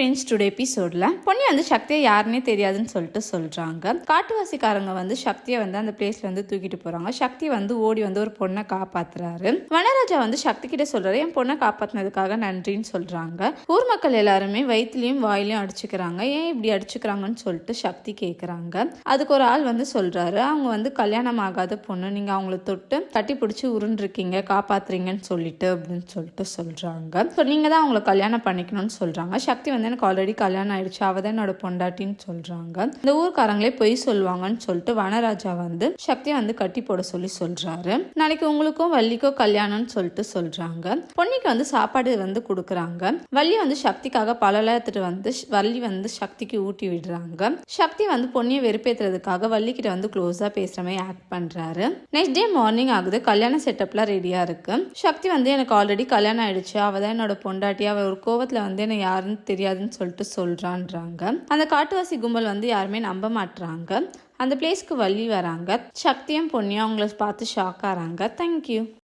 Friends today எபிசோடில் பொன்னி வந்து சக்தியை யாருன்னே தெரியாதுன்னு சொல்லிட்டு சொல்கிறாங்க காட்டுவாசிக்காரங்க வந்து சக்தியை வந்து அந்த பிளேஸ்ல வந்து தூக்கிட்டு போகிறாங்க சக்தி வந்து ஓடி வந்து ஒரு பொண்ணை காப்பாத்துறாரு. வனராஜா வந்து சக்தி கிட்ட சொல்கிறாரு என் பொண்ணை காப்பாற்றினதுக்காக நன்றின்னு சொல்கிறாங்க ஊர் மக்கள் எல்லாருமே வயிற்றுலையும் வாயிலையும் அடிச்சுக்கிறாங்க. ஏன் இப்படி அடிச்சுக்கிறாங்கன்னு சொல்லிட்டு சக்தி கேட்குறாங்க அதுக்கு ஒரு ஆள் வந்து சொல்கிறாரு அவங்க வந்து கல்யாணம் ஆகாத பொண்ணு. நீங்கள் அவங்கள தொட்டு தட்டி பிடிச்சி உருண்டுருக்கீங்க காப்பாத்துறீங்கன்னு சொல்லிட்டு அப்படின்னு சொல்லிட்டு சொல்கிறாங்க ஸோ நீங்கள் தான் அவங்கள கல்யாணம் பண்ணிக்கணும்னு சொல்கிறாங்க சக்தி வந்து எனக்கு ஆல்ரெடி கல்யாணம் ஆயிடுச்சு. அவ தான் என்னோட பொண்டாட்டின்னு சொல்றாங்க. இந்த ஊர்க்காரங்களே பொய் சொல்லுவாங்கன்னு சொல்லிட்டு வனராஜா வந்து சக்தியை வந்து கட்டி போட சொல்லி சொல்றாரு. நாளைக்கு உங்களுக்கும் வள்ளிக்கும் கல்யாணம்னு சொல்லிட்டு சொல்றாங்க. பொன்னிக்கு வந்து சாப்பாடு வந்து கொடுக்குறாங்க. வள்ளி வந்து சக்திக்காக பழம் எடுத்துட்டு வந்து வள்ளி வந்து சக்திக்கு ஊட்டி விடுறாங்க. சக்தி வந்து பொன்னியை வெறுப்பேத்துறதுக்காக வள்ளி கிட்ட வந்து க்ளோஸா பேசுற மாதிரி ஆக்ட் பண்றாரு. நெக்ஸ்ட் டே மார்னிங் ஆகுது. கல்யாண செட்டப்லாம் ரெடியா இருக்கு. சக்தி வந்து எனக்கு ஆல்ரெடி கல்யாணம் ஆயிடுச்சு. அவ தான் என்னோட பொண்டாட்டி. அவ ஒரு கோவத்துல வந்து என்ன யாருன்னு தெரியாது தெரியாதுன்னு சொல்லிட்டு சொல்கிறான்றாங்க அந்த காட்டுவாசி கும்பல் வந்து யாருமே நம்ப மாட்டுறாங்க அந்த பிளேஸ்க்கு வள்ளி வராங்க. சக்தியும் பொன்னியும் அவங்கள பார்த்து ஷாக் ஆகிறாங்க. தேங்க்யூ